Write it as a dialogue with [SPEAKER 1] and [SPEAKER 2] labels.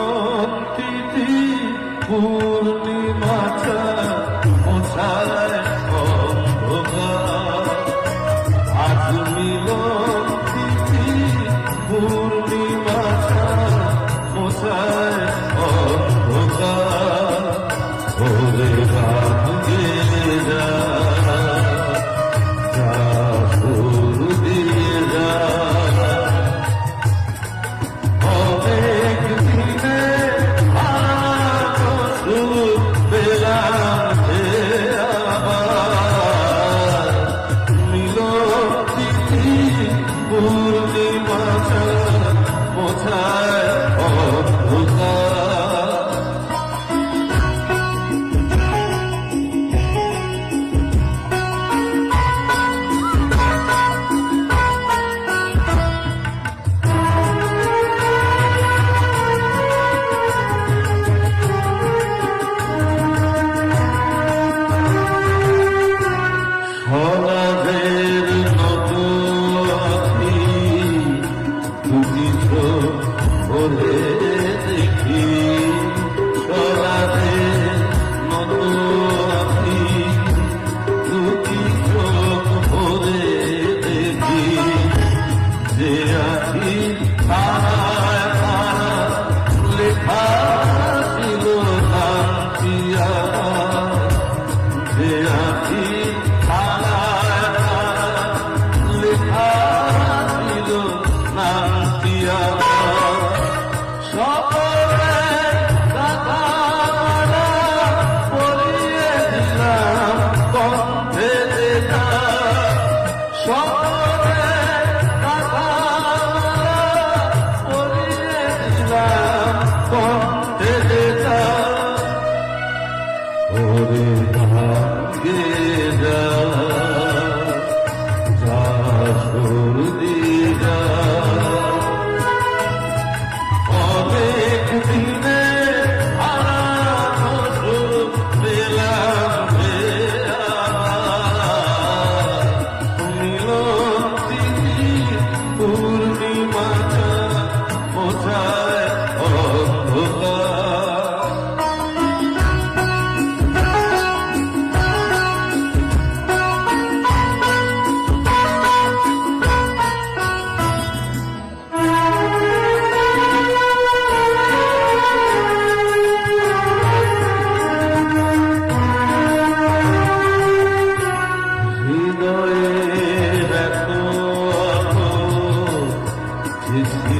[SPEAKER 1] অতীতি পূর্ণিমা মোছায় আজ মিল তিথি পূর্ণিমা মোছায় অন্ধকার। ঢাকে যায়